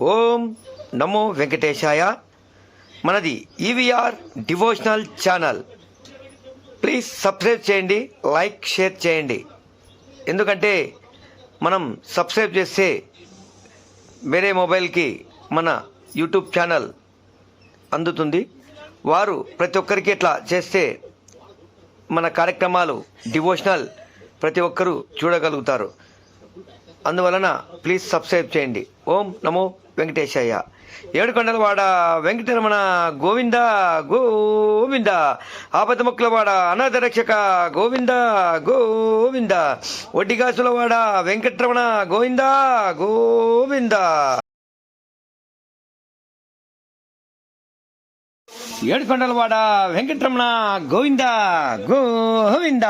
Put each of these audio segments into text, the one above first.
ఓం నమో వెంకటేశాయ. మనది EVR devotional channel. Please subscribe చేయండి లైక్ షేర్ చేయండి. ఎందుకంటే మనం సబ్స్క్రైబ్ చేస్తే వేరే మొబైల్కి మన యూట్యూబ్ ఛానల్ అందుతుంది. వారు ప్రతి ఒక్కరికి ఇట్లా చేస్తే మన కార్యక్రమాలు డివోషనల్ ప్రతి ఒక్కరూ చూడగలుగుతారు. అందువలన ప్లీజ్ సబ్స్క్రైబ్ చేయండి. ఓం నమో వెంకటేశయ్య. ఏడుకొండలవాడ వెంకటరమణ గోవింద గోవింద. ఆపద ముక్కలవాడ అనాథ రక్షక గోవింద గోవింద. ఒడ్డిగాసులవాడ వెంకటరమణ గోవింద గోవింద. ఏడుకొండలవాడ వెంకటరమణ గోవింద గోవింద.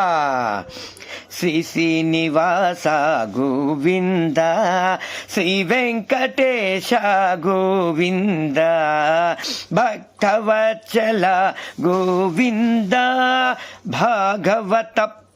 శ్రీ శ్రీనివాస గోవింద. శ్రీ వెంకటేశ గోవింద. భక్తవచల గోవింద. భాగవత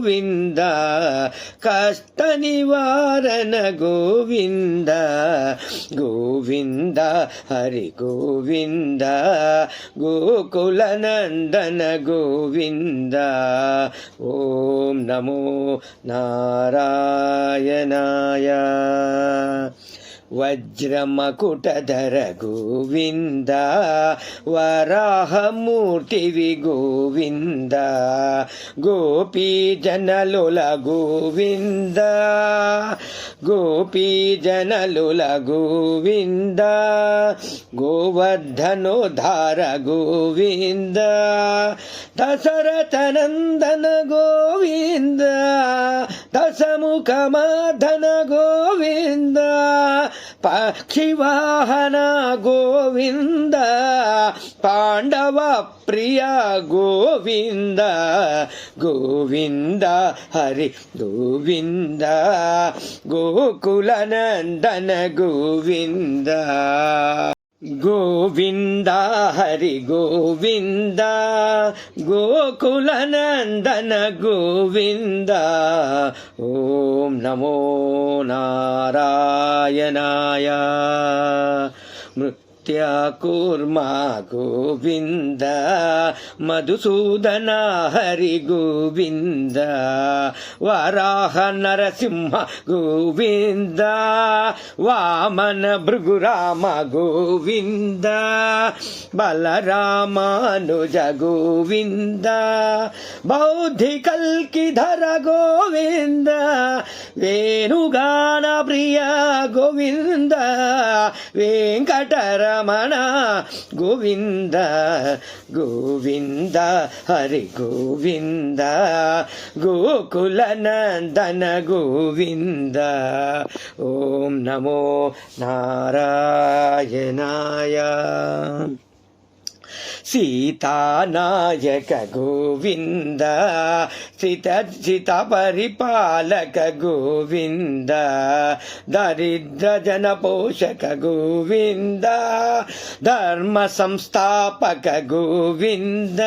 గోవింద కష్ట నివారణ గోవింద గోవింద హరి గోవింద గోకుల నందన గోవింద. ఓం నమో నారాయణాయ. వజ్రమకుటధర గోవింద వరాహమూర్తివి గోవింద గోపీజనలుల గోవింద గోపీజనలుల గోవింద గోవర్ధనోధార గోవింద దశరథనందన గోవింద దశముఖమాధన గోవింద పక్షివాహన గోవింద పాండవ ప్రియ గోవింద గోవింద హరి గోవింద గోకుల నందన గోవింద. గోవింద హరి గోవింద గోకుల నందన గోవింద ఓం నమో నారాయణాయ. మృత్యాకూర్మా గోవింద మధుసూదన హరి గోవింద వరాహ నరసింహ గోవింద వామన భృగురామ గోవింద బలరామానుజ గోవింద బౌద్ధి కల్కిధర గోవింద వేణుగాన ప్రియ గోవింద వెంకటర రమణ గోవింద గోవింద హరి గోవింద గోకుల నందన గోవింద. ఓం నమో నారాయణాయ. సీతానాయక గోవింద సీత సిత పరిపాలక గోవింద దరిద్ర జన పోషక గోవింద ధర్మ సంస్థాపక గోవింద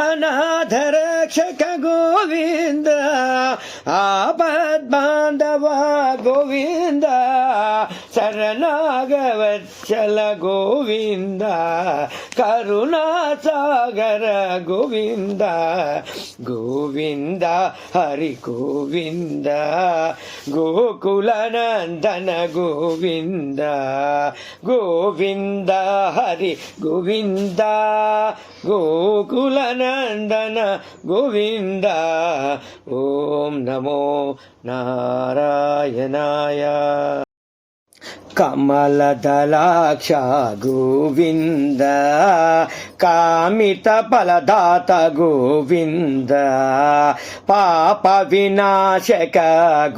అనాథరక్షక గోవింద ఆపద్బాంధవ గోవింద శరణాగవచ్చల గోవింద కరు కరుణాసాగర గోవింద గోవింద హరి గోవింద గోకులనందన గోవింద గోవింద హరి గోవింద గోకులనందన గోవింద. ఓం నమో నారాయణాయ. కమలదలాక్ష గోవింద కామిత ఫలదాత గోవింద పాప వినాశక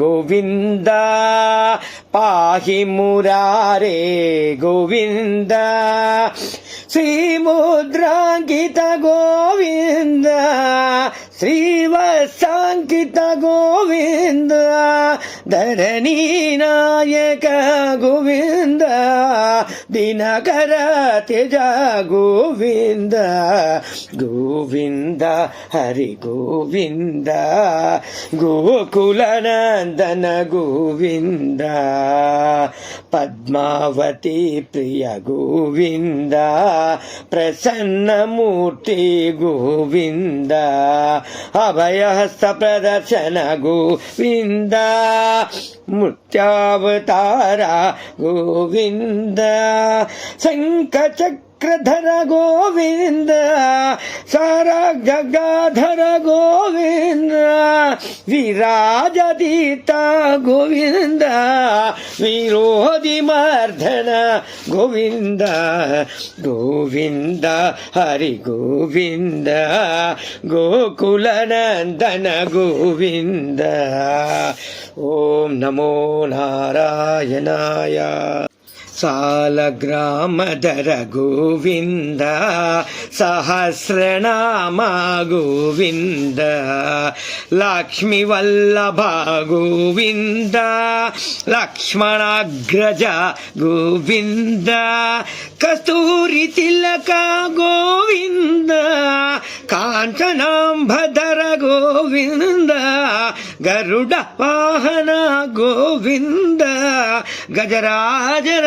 గోవింద పాహి మురారే గోవింద శ్రీముద్రాంకిత గోవింద శ్రీవత్సాంకిత గోవింద ధరణీ నాయక గోవింద దినకర తేజ గోవింద గోవింద హరి గోవింద గోకులనందన గోవింద పద్మావతి ప్రియ గోవింద ప్రసన్నమూర్తి గోవింద అభయహస్త ప్రదర్శన గోవింద ముత్యావతార గోవింద వక్రధర గోవింద సారా గంగాధర గోవింద విరాజదీత గోవింద విరోధి మర్దన గోవింద గోవింద హరి గోవింద గోకులనందన గోవింద. ఓం నమో నారాయణాయ. సాల గ్రామధర గోవింద సహస్రనామ గోవింద లక్ష్మి వల్లభ గోవింద లక్ష్మణాగ్రజ గోవింద కస్తూరి తిలక గోవింద కాంచనాంబధర గోవింద గరుడ వాహన గోవింద గజరాజన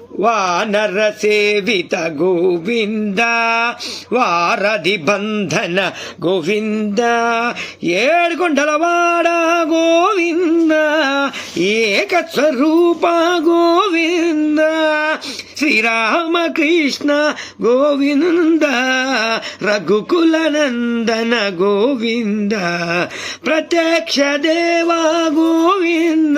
వానరసేవిత గోవింద వారధి బంధన గోవింద ఏడుకొండలవాడ గోవింద ఏకస్వరూప గోవింద శ్రీరామకృష్ణ గోవింద రఘుకులనందన గోవింద ప్రత్యక్ష దేవా గోవింద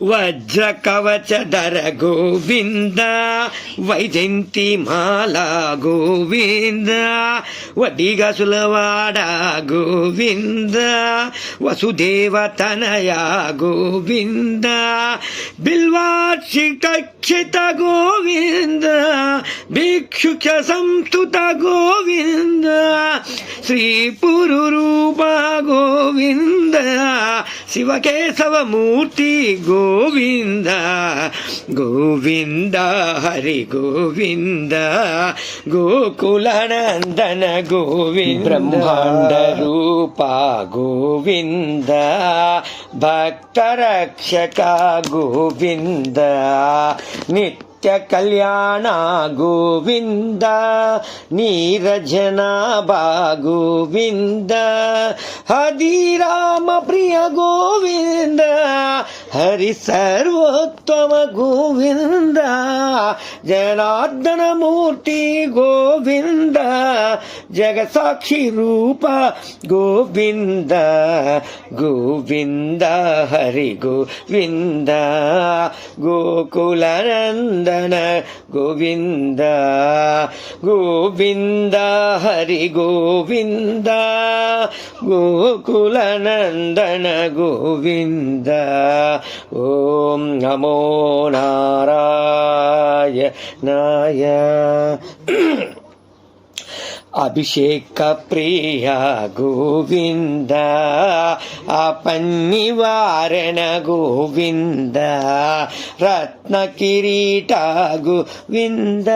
వజ్ర కవచధర గోవింద వైజంతి మాల గోవింద వడిగ సులవాడ గోవింద వసుదేవ తనయ గోవింద బిల్వాక్షిత గోవింద భిక్షుక్ష సంస్థుత గోవింద శ్రీ పురురూప గోవింద శివకేశవమూర్తి గోవింద. గోవింద హరి గోవింద. గోకుల నందన గోవింద. బ్రహ్మాండ రూప గోవింద. భక్త రక్షక గోవింద. నిత్య నిత్య కళ్యాణ గోవింద నీరజన గోవింద హరిరామ ప్రియ గోవింద హరి సర్వోత్తమ గోవింద జనార్దనమూర్తి గోవింద జగసాక్షి రూప గోవింద గోవింద హరి గోవింద గోకులనందన గోవింద గోవింద హరి గోవింద గోకులనందన గోవింద. ఓం నమో నారాయ నాయ అభిషేక ప్రియ గోవింద అపన్నివారణ గోవింద రత్న కిరీట గోవింద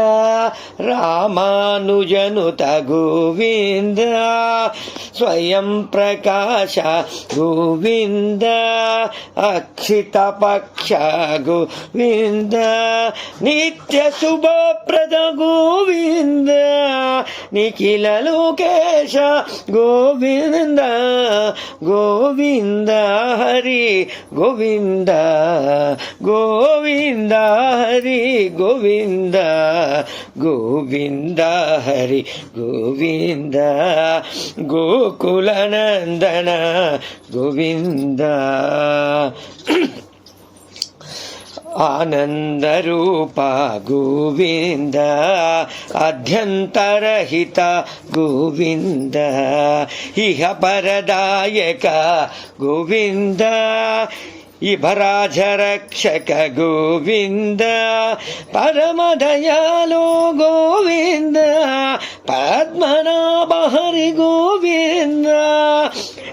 రామానుజనుత గోవింద స్వయం ప్రకాశ గోవింద అక్షిత పక్ష గోవింద నిత్య శుభప్రద గోవింద నిఖిల లోకేశ గోవింద గోవింద హరి గోవింద గోవింద హరి గోవింద గోవింద హరి గోవింద గోకులనందన గోవింద. ఆనందరూప గోవింద అధ్యంతరహిత గోవింద. ఇహ పరదాయక గోవింద ఇభరాజరక్షక గోవింద పరమదయాలో గోవింద పద్మనాభహరి గోవింద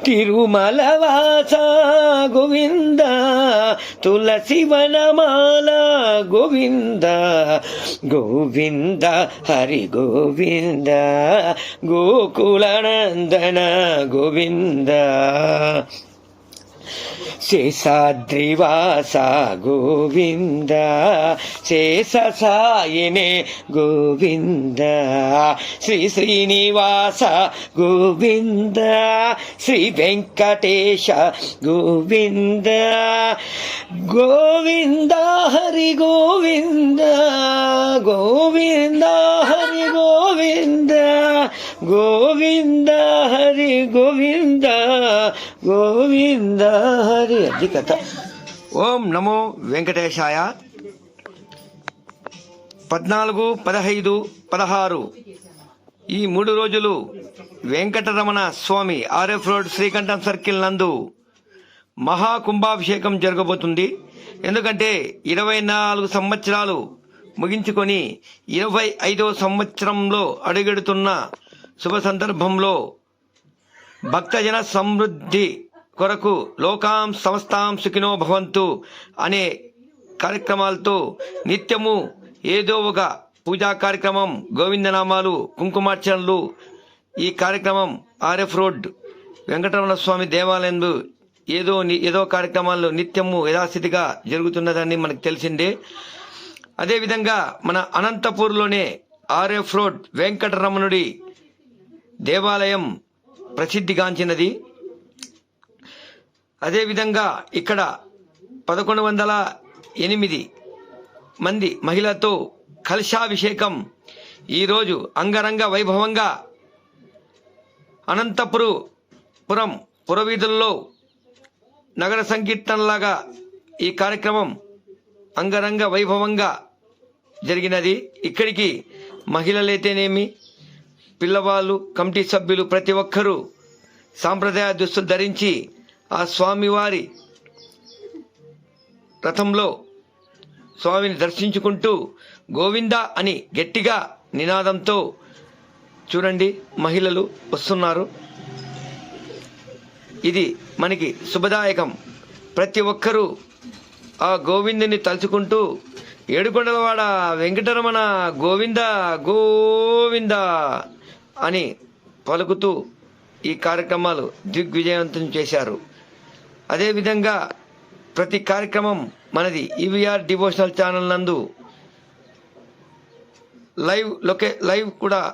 తిరుమల వాస గోవింద తులసివనమాల గోవింద గోవింద హరి గోవింద గోకులనందన గోవింద. శేషాద్రివాస గోవింద శేష సాయినే గోవింద. శ్రీ శ్రీనివాస గోవింద శ్రీ వెంకటేశ గోవింద. గోవింద హరి గోవింద గోవింద హరి గోవింద గోవింద హరి గోవింద గోవింద హరి అది కథ. ఓం నమో వెంకటేశాయ. పద్నాలుగు పదహైదు పదహారు. ఈ మూడు రోజులు Venkataramana Swamy RF road Srikantham circle నందు మహాకుంభాభిషేకం జరగబోతుంది. ఎందుకంటే ఇరవై నాలుగు సంవత్సరాలు ముగించుకొని ఇరవై ఐదో సంవత్సరంలో అడుగెడుతున్న శుభ సందర్భంలో భక్తజన సమృద్ధి కొరకు లోకాం సమస్తాం సుఖినో భవంతు అనే కార్యక్రమాలతో నిత్యము ఏదో ఒక పూజా కార్యక్రమం గోవిందనామాలు కుంకుమార్చనలు ఈ కార్యక్రమం ఆర్ఎఫ్ రోడ్ వెంకటరమణ స్వామి దేవాలయంలో ఏదో ఏదో కార్యక్రమాల్లో నిత్యము యథాస్థితిగా జరుగుతున్నదని మనకు తెలిసిందే. అదేవిధంగా మన అనంతపూర్లోనే ఆర్ఎఫ్ రోడ్ వెంకటరమణుడి దేవాలయం ప్రసిద్ధిగాంచినది. అదేవిధంగా ఇక్కడ పదకొండు వందల ఎనిమిది మంది మహిళతో కలశాభిషేకం. ఈరోజు అంగరంగ వైభవంగా అనంతపురు పురం పురవీధుల్లో నగర సంకీర్తనలాగా ఈ కార్యక్రమం అంగరంగ వైభవంగా జరిగినది. ఇక్కడికి మహిళలైతేనేమి పిల్లవాళ్ళు కమిటీ సభ్యులు ప్రతి ఒక్కరూ సాంప్రదాయ దుస్తులు ధరించి ఆ స్వామివారి రథంలో స్వామిని దర్శించుకుంటూ గోవింద అని గట్టిగా నినాదంతో చూడండి మహిళలు వస్తున్నారు. ఇది మనకి శుభదాయకం. ప్రతి ఒక్కరూ ఆ గోవిందుని తలుచుకుంటూ ఏడుకొండలవాడ వెంకటరమణ గోవింద గోవింద అని పలుకుతూ ఈ కార్యక్రమాలు దిగ్విజయవంతం చేశారు. అదేవిధంగా ప్రతి కార్యక్రమం మనది ఈవీఆర్ డివోషనల్ ఛానల్ నందు లైవ్ లొకే లైవ్ కూడా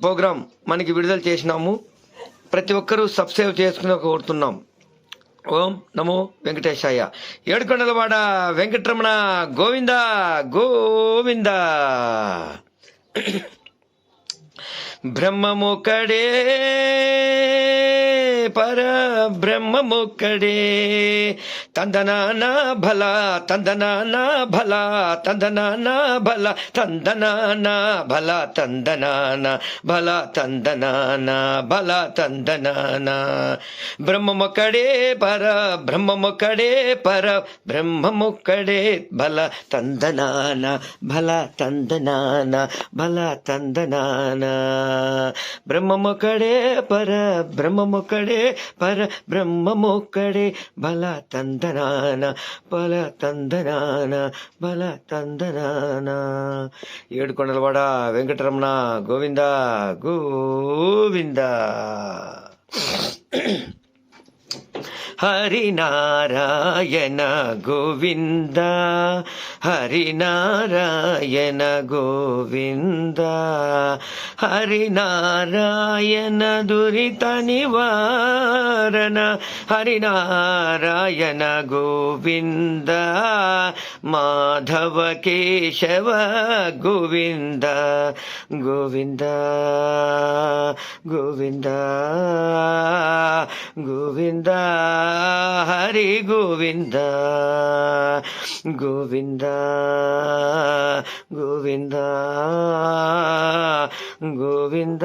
ప్రోగ్రాం మనకి విడుదల చేసినాము. ప్రతి ఒక్కరూ సబ్స్క్రైబ్ చేసుకుని కోరుతున్నాం. ఓం నమో వెంకటేశాయ. ఏడుకొండలవాడ వెంకటరమణ గోవింద గోవింద. బ్రహ్మముక్కడే. పర బ్రహ్మముక్కడే తందనాన భల తందనాన భల తందనాన భల తందనాన భల తందనాన భల తందనాన భల తందనాన. బ్రహ్మమొక్కడే పర బ్రహ్మమొక్కడే పర బ్రహ్మమొక్కడే భల తందనాన భల తందనాన భల తందనాన. బ్రహ్మమొక్కడే పర బ్రహ్మమొక్కడే పర బ్రహ్మమొక్కడే బల తందనాన బల తందనాన బల తందనాన. ఏడుకొండలవాడ వెంకటరమణ గోవింద గోవింద. హరినారాయణ గోవింద హరినారాయణ గోవింద హరినారాయణ దురిత నివారణ హరినారాయణ గోవింద మాధవ కేశవ గోవింద గోవింద గోవింద గోవింద హరి గోవింద గోవింద గోవింద గోవింద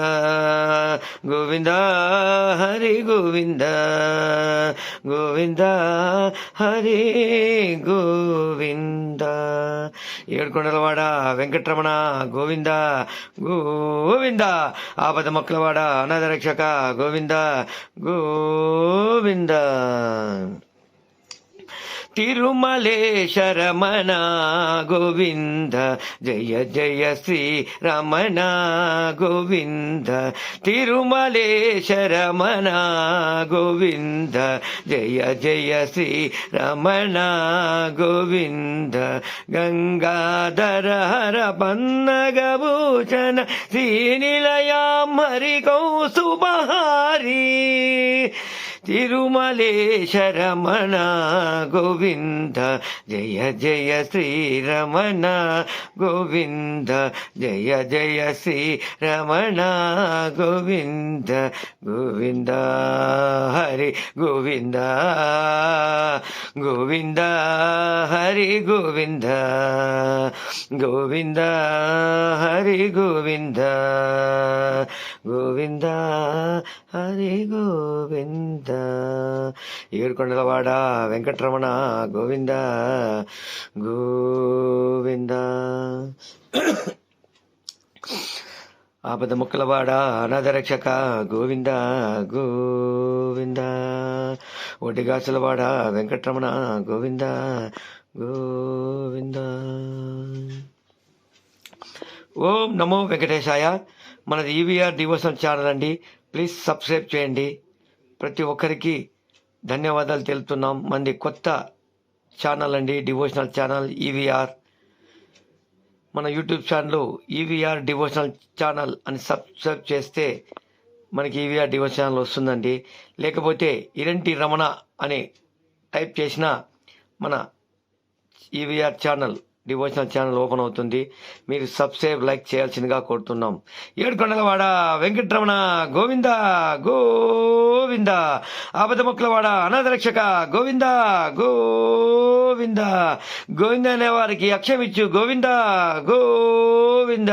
గోవింద హరి గోవింద గోవింద హరి గోవింద. ఏడుకొండలవాడ వెంకటరమణ గోవింద గోవింద. ఆపద మొక్కలవాడ అనాథ రక్షక గోవింద గోవింద. తిరుమలేశరమణ గోవింద జయ జయ శ్రీ రమణ గోవింద తిరుమలేశరమణ గోవింద జయ జయ శ్రీ రమణ గోవింద గంగాధర హర పన్నగభూషణ శ్రీనిలయాం హరి కౌసుబహారీ తిరుమలేశరమణ గోవింద జయ జయ శ్రీరమణ గోవింద జయ జయ శ్రీరమణ గోవింద గోవింద హరి గోవింద గోవింద హరి గోవింద గోవింద హరి గోవింద గోవింద హరి గోవింద ఏడుకొండలవాడ వెంకటరమణ గోవింద గోవింద. ఆపద ముక్కలవాడ అనాథరక్షక గోవింద గోవింద. ఒడిగాసులవాడ వెంకటరమణ గోవింద గోవింద. ఓం నమో వెంకటేశాయ. మనది ఈవీఆర్ డివోషన్ ఛానల్ అండి. ప్లీజ్ సబ్స్క్రైబ్ చేయండి. ప్రతి ఒక్కరికి ధన్యవాదాలు తెలుపుతున్నాం. మంది కొత్త ఛానల్ అండి డివోషనల్ ఛానల్ ఈవీఆర్ మన YouTube channel EVR devotional channel అని సబ్స్క్రైబ్ చేస్తే మనకి ఈవీఆర్ డివోషన్ ఛానల్ వస్తుందండి. లేకపోతే ఇరంటి రమణ అని టైప్ చేసిన మన EVR channel devotional channel open అవుతుంది. మీరు సబ్స్క్రైబ్ లైక్ చేయాల్సిందిగా కోరుతున్నాం. ఏడుకొండలవాడ వెంకటరమణ గోవింద గోవింద. అబద్ధముక్కలవాడ అనాథరక్షక గోవింద గోవింద. గోవింద అనే వారికి అక్షమిచ్చు గోవింద గోవింద.